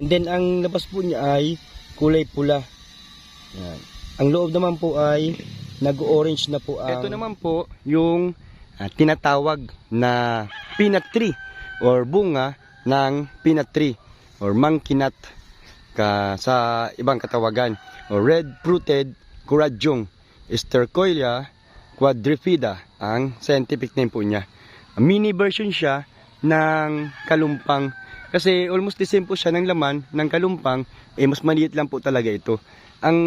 And then ang labas po niya ay kulay pula. Yan. Ang loob naman po ay nag-orange na po ang... Ito naman po yung ah, tinatawag na peanut tree or bunga ng peanut tree or monkey nut ka sa ibang katawagan or red fruited coradyong Estercoilia quadrifida ang scientific name po niya. Mini version siya ng kalumpang kasi almost the same po siya ng laman ng kalumpang eh mas maliit lang po talaga ito. Ang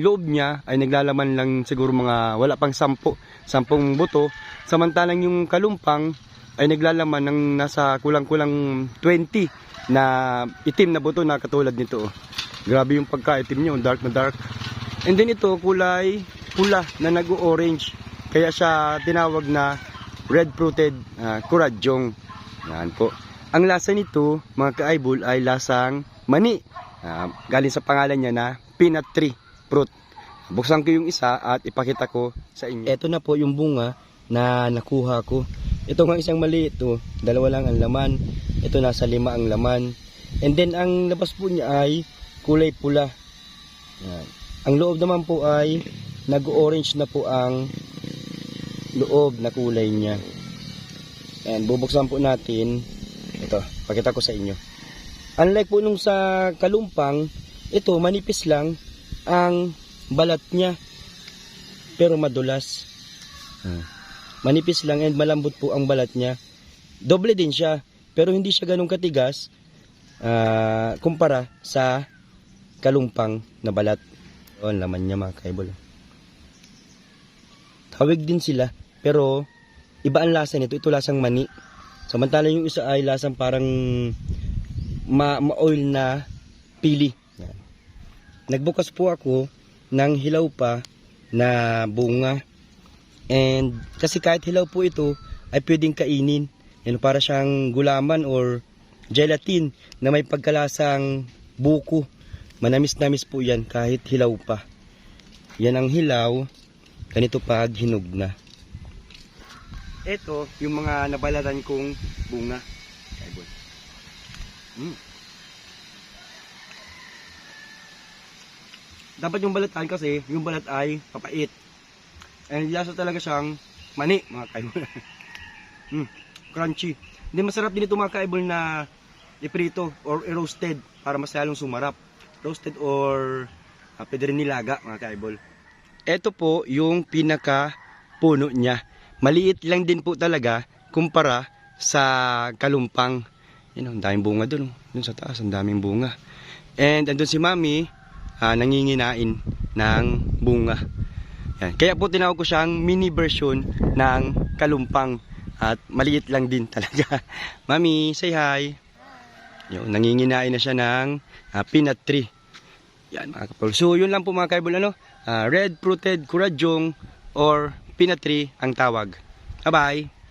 loob niya ay naglalaman lang siguro mga wala pang sampo, sampung buto. Samantalang yung kalumpang ay naglalaman ng nasa kulang-kulang 20 na itim na buto na katulad nito. Grabe yung pagkaitim niya, dark na dark. And then ito kulay pula na nag-orange. Kaya siya tinawag na red fruited uh, kuradyong. Yan po. Ang lasa nito, mga ka-eyeball, ay lasang mani. Ah, galing sa pangalan niya na peanut tree fruit. Buksan ko yung isa at ipakita ko sa inyo. Ito na po yung bunga na nakuha ko. Ito nga isang maliit to, dalawa lang ang laman. Ito nasa lima ang laman. And then ang labas po niya ay kulay pula. Yan. Ang loob naman po ay nag-orange na po ang loob na kulay niya. Ayan, bubuksan po natin. Ito, pakita ko sa inyo. Unlike po nung sa kalumpang, ito manipis lang ang balat niya. Pero madulas. Ah. Manipis lang and malambot po ang balat niya. Doble din siya, pero hindi siya ganun katigas ah, kumpara sa kalumpang na balat. O, laman niya mga kaibol. Tawag din sila, pero iba ang lasa nito. Ito lasang mani. Samantala yung isa ay lasang parang ma- ma-oil na pili. Nagbukas po ako ng hilaw pa na bunga. And kasi kahit hilaw po ito ay pwedeng kainin. Yan para siyang gulaman or gelatin na may pagkalasang buko. Manamis-namis po yan kahit hilaw pa. Yan ang hilaw. Ganito pag hinog na. Ito, yung mga nabalatan kong bunga. Kaibol. Mm. Dapat yung balatan kasi, yung balat ay papait. And lasa talaga siyang mani, mga kaibol. mm, crunchy. Hindi masarap din ito mga kaibol na iprito or i-roasted para mas lalong sumarap. Roasted or uh, pwede rin nilaga, mga kaibol. Ito po yung pinaka puno niya. Maliit lang din po talaga kumpara sa kalumpang. Yun, ang daming bunga doon. Doon sa taas, ang daming bunga. And andun si mami, ah, nanginginain ng bunga. Yan. Kaya po tinawag ko siyang mini version ng kalumpang. At maliit lang din talaga. mami, say hi. Yun, nanginginain na siya ng ah, peanut tree. Yan mga kapal. So yun lang po mga kaibol ano. ah, red fruited kuradyong or tree ang tawag. Bye bye.